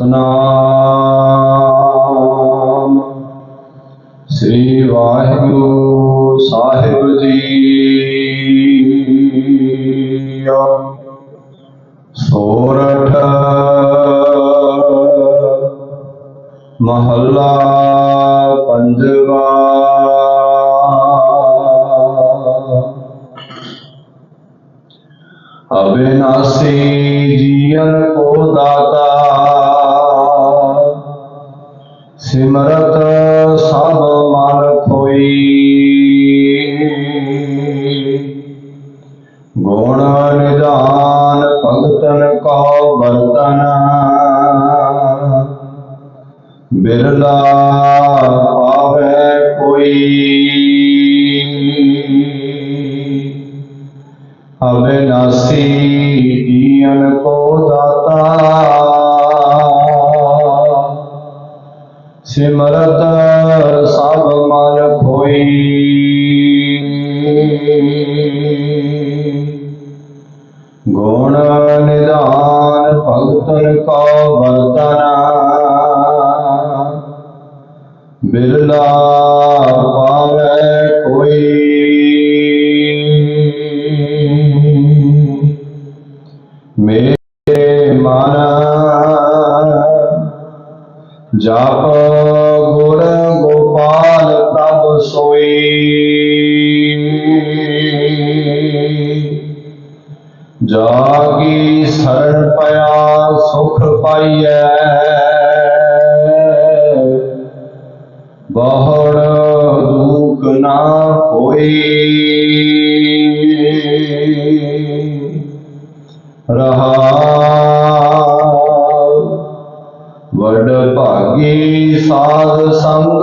ਸਤਨਾਮ। ਸ੍ਰੀ ਵਾਹਿਗੁਰੂ ਸਾਹਿਬ ਜੀ। ਸੋਰਠ ਮਹੱਲਾ ਪੰਜਵਾ। ਅਬਿਨਾਸੀ ਜੀਵਨ ਕੋ ਦਾਤਾ ਸਿਮਰਤ ਸਭ ਮਨ ਕੋਈ ਗੁਣ ਨਿਦਾਨ ਭਗਤਨ ਕੋ ਬਰਤਨ ਬਿਰਲਾ ਪਾਵੇ ਕੋਈ। ਅਬਿਨਾਸੀ ਜੀਵਨ ਕੋ ਦਾਤਾ। ਸਿਮਰਤ ਸਭ ਮਨ ਖੋਈ। ਗੁਣ ਨਿਦਾਨ ਭਗਤਨ ਕਾ ਵਰਤਨ। ਬਿਰਲਾ ਪਾਵੇ ਕੋਈ। ਮੇਰੇ ਮਨ ਜਪ ਜਾਗੀ ਸਰਣ ਪਿਆ ਸੁਖ ਪਾਈਐ। ਬਹੁੜ ਦੁਖ ਨਾ ਹੋਈ ਰਹਾ ਵਡ ਭਾਗੀ ਸਾਧ ਸੰਗ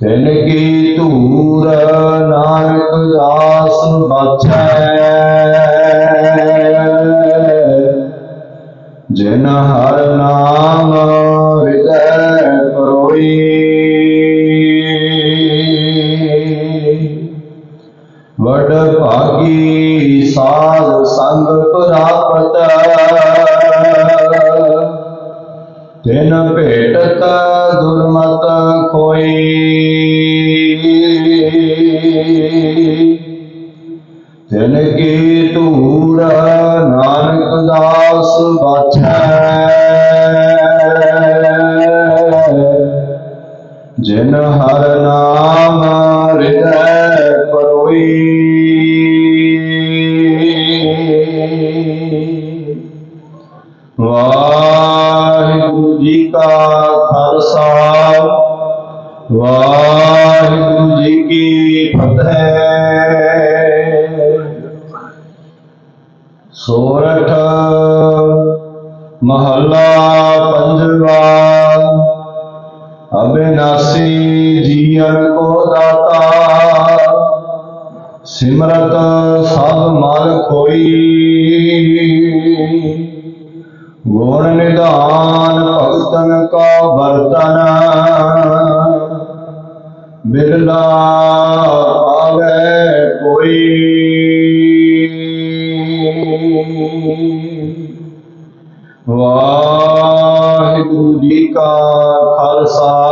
ਤਿਨ ਕੀ ਧੂਰ ਨਾਨਕ ਦਾਸ ਬਚੈ ਜਿਨ ਹਰ ਨਾਮ ਹਿਰਦੈ ਪਰੋਈ। ਵਡ ਭਾਗੀ ਸਾਧ ਸੰਗ ਪ੍ਰਾਪਤ। ਤਿਨ ਭੇਟਤ ਦੁਰਮਤ ਕੋਈ। ਤਿਨ ਕੀ ਧੂਰ ਨਾਨਕ ਦਾਸ ਬਾਛੈ। ਜਿਨ ਹਰ ਖਾਲਸਾ। ਵਾਹਿਗੁਰੂ ਜੀ ਕੀ ਫਤਿਹ। ਸੋਰਠ, ਮਹੱਲਾ ਪੰਜਵਾ। ਅਬਿਨਾਸੀ ਜੀਵਨ ਕੋ ਦਾਤਾ। ਸਿਮਰਤ ਸਭ ਮਲ ਕੋਈ ਗੁਣ ਨਿਧਾਨ ਭਗਤਨ ਕਾ ਵਰਤਨ। ਬਿਰਲਾ ਪਾਵੇ ਕੋਈ। ਵਾਹਿਗੁਰੂ ਜੀ ਕਾ ਖਾਲਸਾ।